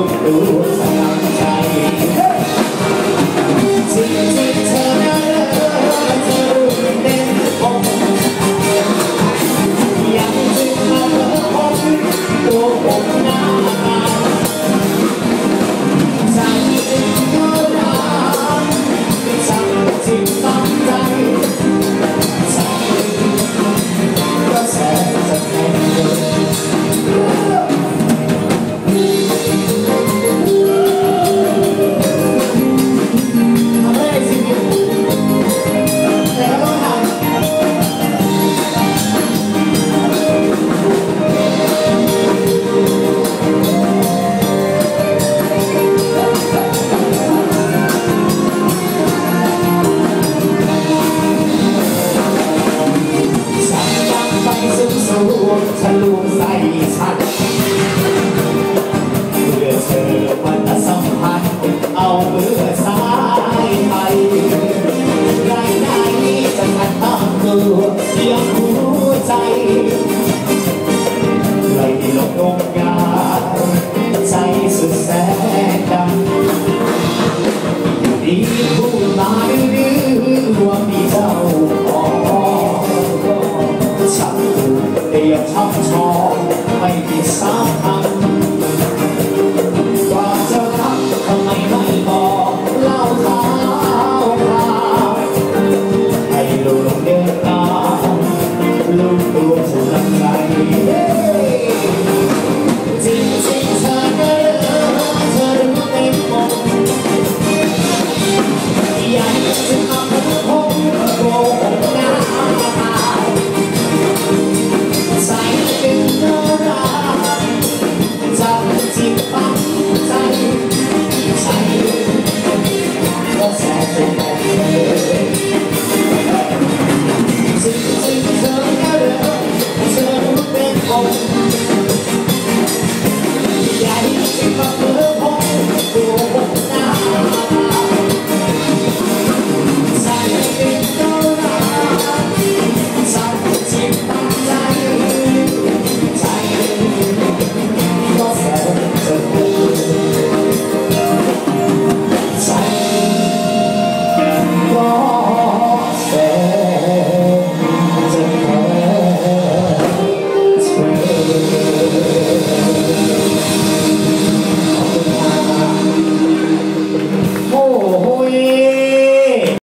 look who's on time. ลงยาใจสุดดำอยู่ดีพูดมาดื้อรวมมีเจ้าอ๋ฉันเตียบทำชองไม่มีสา